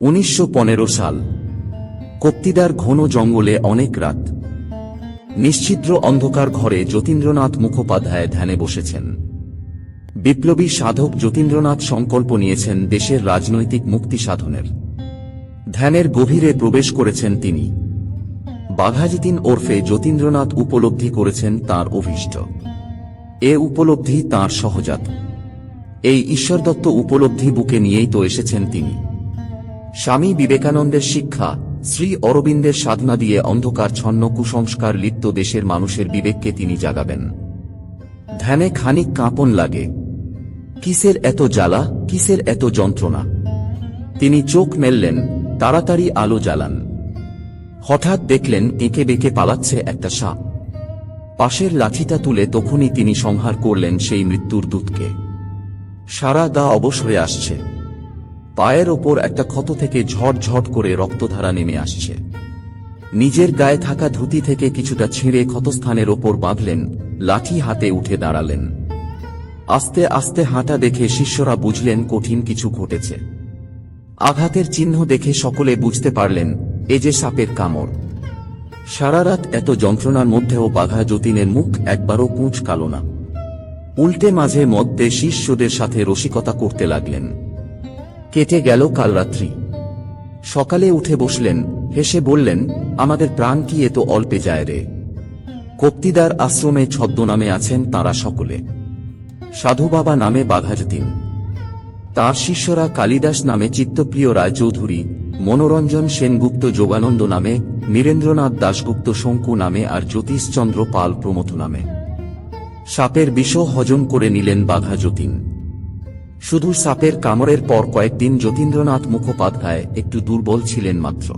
উনিশশো পনেরো সাল। কপ্তিদার ঘন জঙ্গলে অনেক রাত। নিশ্চিদ্র অন্ধকার ঘরে যতীন্দ্রনাথ মুখোপাধ্যায় ধ্যানে বসেছেন। বিপ্লবী সাধক যতীন্দ্রনাথ সংকল্প নিয়েছেন দেশের রাজনৈতিক মুক্তি সাধনের। ধ্যানের গভীরে প্রবেশ করেছেন তিনি। বাঘাজিতিন ওরফে যতীন্দ্রনাথ উপলব্ধি করেছেন তার অভীষ্ট। এ উপলব্ধি তার সহজাত। এই ঈশ্বরদত্ত উপলব্ধি বুকে নিয়েই তো এসেছেন তিনি। স্বামী বিবেকানন্দের শিক্ষা, শ্রী অরবিন্দের সাধনা দিয়ে অন্ধকার ছন্ন কুসংস্কার লিপ্ত দেশের মানুষের বিবেককে তিনি জাগাবেন। ধ্যানে খানিক কাঁপন লাগে। কিসের এত জ্বালা, কিসের এত যন্ত্রণা? তিনি চোখ মেললেন, তাড়াতাড়ি আলো জ্বালান। হঠাৎ দেখলেন, এঁকে বেঁকে পালাচ্ছে একটা সাপ। পাশের লাঠিটা তুলে তখনই তিনি সংহার করলেন সেই মৃত্যুর দূতকে। সারা গা অবশ হয়ে আসছে। পায়ের ওপর একটা ক্ষত থেকে ঝটঝট করে রক্তধারা নেমে আসছে। নিজের গায়ে থাকা ধুতি থেকে কিছুটা ছিঁড়ে ক্ষতস্থানের ওপর বাঁধলেন, লাঠি হাতে উঠে দাঁড়ালেন। আস্তে আস্তে হাঁটা দেখে শিষ্যরা বুঝলেন কঠিন কিছু ঘটেছে। আঘাতের চিহ্ন দেখে সকলে বুঝতে পারলেন, এ যে সাপের কামড়। সারা রাত এত যন্ত্রণার মধ্যেও বাঘা যতীনের মুখ একবারও কুঁচ কালো না। উল্টে মাঝে মধ্যে শিষ্যদের সাথে রসিকতা করতে লাগলেন। কেটে গেল কাল রাত্রি। সকালে উঠে বসলেন, হেসে বললেন, আমাদের প্রাণ কি এত অল্পে যায় রে? কপ্তিদার আশ্রমে ছদ্মনামে আছেন তারা সকলে। সাধু বাবা নামে বাঘাযতীন তার শিষ্যরা কালিদাস নামে চিত্তপ্রিয় রায়চৌধুরী, মনোরঞ্জন সেনগুপ্ত যোগানন্দ নামে, নীরেন্দ্রনাথ দাশগুপ্ত শঙ্কু নামে আর জ্যোতিষচন্দ্র পাল প্রমথ নামে। সাপের বিষ হজম করে নিলেন বাঘা যতীন। শুধু সাপের কামড়ের পর কয়েকদিন যতীন্দ্রনাথ মুখোপাধ্যায় একটু দুর্বল ছিলেন মাত্র।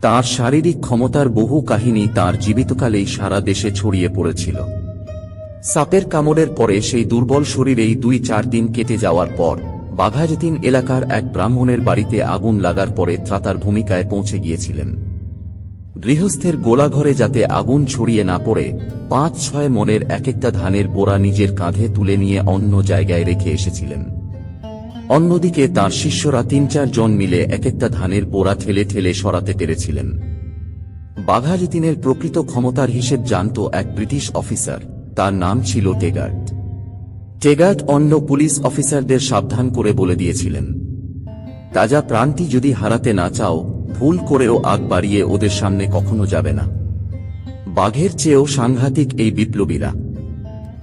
তার শারীরিক ক্ষমতার বহু কাহিনী তার জীবিতকালেই সারা দেশে ছড়িয়ে পড়েছিল। সাপের কামড়ের পরে সেই দুর্বল শরীরেই দুই চার দিন কেটে যাওয়ার পর বাঘাযতীন এলাকার এক ব্রাহ্মণের বাড়িতে আগুন লাগার পরে ত্রাতার ভূমিকায় পৌঁছে গিয়েছিলেন। গৃহস্থের গোলাঘরে যাতে আগুন ছড়িয়ে না পড়ে, পাঁচ ছয় মনের এক একটা ধানের বোরা নিজের কাঁধে তুলে নিয়ে অন্য জায়গায় রেখে এসেছিলেন। অন্যদিকে তার শিষ্যরা তিন চার জন মিলে এক একটা ধানের বোরা ঠেলে ঠেলে সরাতে পেরেছিলেন। বাঘাযতীনের প্রকৃত ক্ষমতার হিসেব জানত এক ব্রিটিশ অফিসার, তার নাম ছিল টেগার্ট। টেগার্ট অন্য পুলিশ অফিসারদের সাবধান করে বলে দিয়েছিলেন, তাজা প্রাণটি যদি হারাতে না চাও ভুল করেও আগ বাড়িয়ে ওদের সামনে কখনো যাবে না। বাঘের চেয়েও সাংঘাতিক এই বিপ্লবীরা।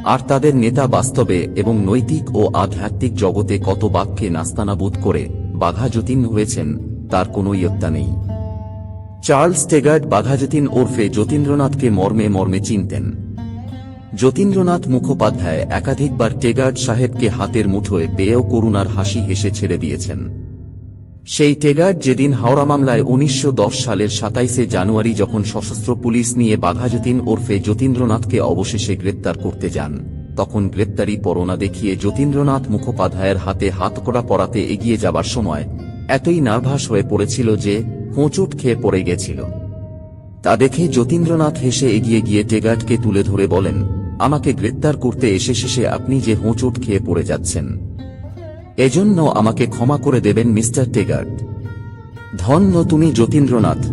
আর তাদের নেতা বাস্তবে এবং নৈতিক ও আধ্যাত্মিক জগতে কত বাঘকে নাস্তানাবোধ করে বাঘা যতীন হয়েছেন, তার কোনো ইয়ত্তা নেই। চার্লস টেগার্ট বাঘাযতীন ওরফে যতীন্দ্রনাথকে মর্মে মর্মে চিনতেন। যতীন্দ্রনাথ মুখোপাধ্যায় একাধিকবার টেগার্ড সাহেবকে হাতের মুঠোয় পেয়েও করুণার হাসি হেসে ছেড়ে দিয়েছেন। সেই টেগার্ট যেদিন হাওড়া মামলায় উনিশশো দশ সালের সাতাইশে জানুয়ারি যখন সশস্ত্র পুলিশ নিয়ে বাঘাযতীন ওরফে যতীন্দ্রনাথকে অবশেষে গ্রেপ্তার করতে যান, তখন গ্রেপ্তারি পরোনা দেখিয়ে যতীন্দ্রনাথ মুখোপাধ্যায়ের হাতে হাতকড়া পরাতে এগিয়ে যাবার সময় এতই নার্ভাস হয়ে পড়েছিল যে হোঁচট খেয়ে পড়ে গেছিল। তা দেখে যতীন্দ্রনাথ হেসে এগিয়ে গিয়ে টেগার্টকে তুলে ধরে বলেন, আমাকে গ্রেপ্তার করতে এসে শেষে আপনি যে হোঁচট খেয়ে পড়ে যাচ্ছেন এজন্য আমাকে ক্ষমা করে দেবেন মিস্টার টেগার্ট ধন্য তুমি যতীন্দ্রনাথ।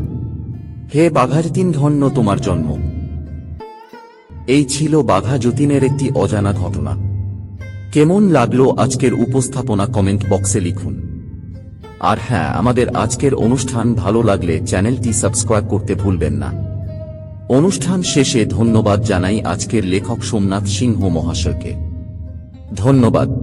হে বাঘাযতীন ধন্য তোমার জন্ম। এই ছিল বাঘা যতীনের একটি অজানা ঘটনা। কেমন লাগল আজকের উপস্থাপনা কমেন্ট বক্সে লিখুন। আর হ্যাঁ আমাদের আজকের অনুষ্ঠান ভালো লাগলে চ্যানেলটি সাবস্ক্রাইব করতে ভুলবেন না। অনুষ্ঠান শেষে ধন্যবাদ জানাই আজকের লেখক সোমনাথ সিংহ মহাশয়কে। ধন্যবাদ।